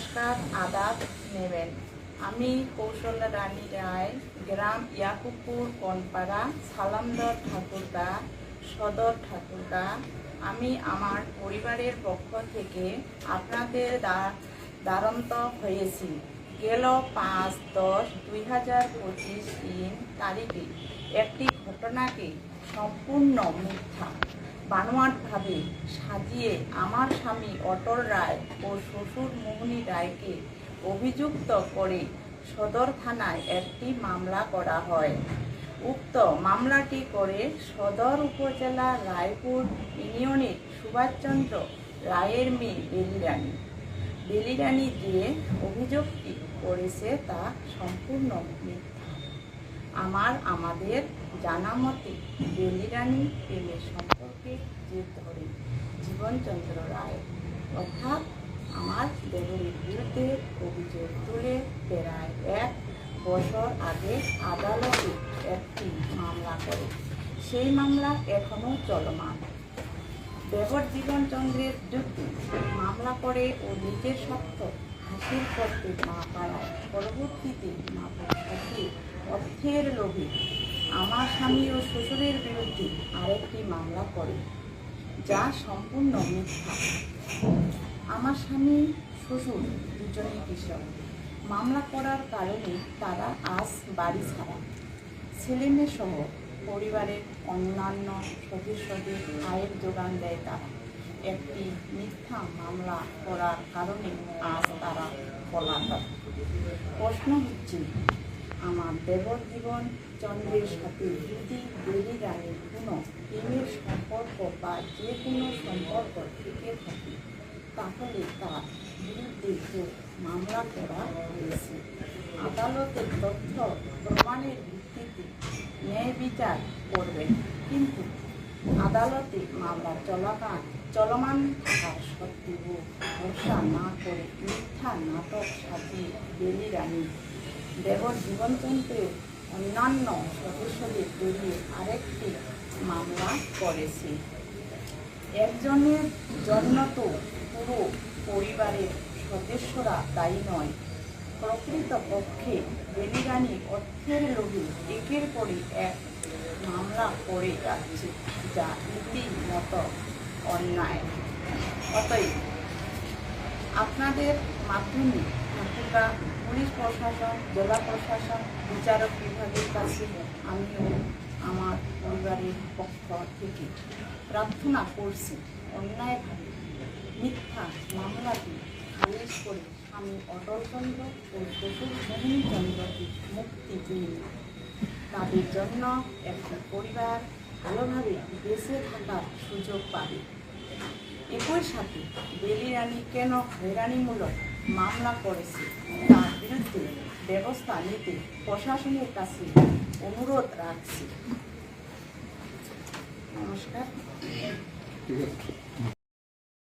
নমস্কার, আদাব নেবেন। আমি কৌশল রানী রায়, গ্রাম ইয়াকুবপুর কনপাড়া সালামদর ঠাকুরদা, সদর ঠাকুরদা। আমি আমার পরিবারের পক্ষ থেকে আপনাদের দ্বা- দ্বারন্ত হয়েছি। গেল পাঁচ দশ দুই হাজার পঁচিশ দিন তারিখে একটি ঘটনাকে সম্পূর্ণ মিথ্যা বানোয়াটভাবে সাজিয়ে আমার স্বামী অটল রায় ও শ্বশুর মোহনী রায়কে অভিযুক্ত করে সদর থানায় একটি মামলা করা হয়। উক্ত মামলাটি করে সদর উপজেলা রায়পুর ইউনিয়নের সুভাষচন্দ্র রায়ের মেয়ে বেলিরানী। বেলিরানী যে অভিযোগটি করেছে তা সম্পূর্ণ মিথ্যা। আমার, আমাদের জানা মতে বেলিরানী প্রেমের সম্পর্কে ধরে জীবনচন্দ্র রায়। অর্থাৎ আমার দেবরের বিরুদ্ধে অভিযোগ তুলে প্রায় এক বছর আগে আদালতে একটি মামলা করে। সেই মামলা এখনও চলমান। দেবর জীবনচন্দ্রের বিরুদ্ধে মামলা করে ও নিজের সত্য হাসিল করতে না পারায় পরবর্তীতে মাপসাকে অর্থের লোভে আমার স্বামী ও শ্বশুরের বিরুদ্ধে আরেকটি মামলা করে, যা সম্পূর্ণ মিথ্যা। আমার স্বামী, শ্বশুর দুজনেই কৃষক। মামলা করার কারণে তারা আজ বাড়ি ছাড়া। ছেলেমেয়ে সহ পরিবারের অন্যান্য সদস্যদের আয়ের যোগান দেয় তারা। একটি মিথ্যা মামলা করার কারণে আজ তারা পলাতক। প্রশ্ন হচ্ছে আমার দেবর জীবন, চন্দ্রের সাথে যদি বেরি রানের কোনো প্রেমের সম্পর্ক বা যে কোনো সম্পর্ক থেকে থাকে, তাহলে তার বিরুদ্ধে মামলা করা হয়েছে। আদালতের তথ্য প্রমাণের ভিত্তিতে ন্যায় বিচার করবেন কিন্তু আদালতে মামলা চলাকাল চলমান থাকার সত্ত্বেও ভরসা না করে মিথ্যা নাটক সাজিয়ে বেলি রানী দেবর জীবনচন্দ্রের অন্যান্য সদস্যদের জড়িয়ে আরেকটি মামলা করেছে। একজনের জন্য তো পুরো পরিবারের সদস্যরা দায়ী নয়। প্রকৃতপক্ষে বেলিরানি অর্থের লোভে একের পরে এক মামলা করে যাচ্ছে, যা রীতিমতো অন্যায়। অতএব আপনাদের মাধ্যমে ঠাকুরগা পুলিশ প্রশাসন, জেলা প্রশাসন, বিচারক বিভাগের কাছে আমিও আমার পরিবারের পক্ষ থেকে প্রার্থনা করছি, অন্যায়ভাবে মিথ্যা মামলাটি খারিজ করে আমি অটলচন্দ্র ও শ্বশুর মোহিনীচন্দ্রকে মুক্তি দিন তাদের জন্য একটা পরিবার ভালোভাবে বেঁচে থাকার সুযোগ পাবে। একই সাথে বেলি রানী কেন হয়রানিমূলক মামলা করেছে? তার বিরুদ্ধে ব্যবস্থা নিতে প্রশাসনের কাছে অনুরোধ রাখছি। নমস্কার।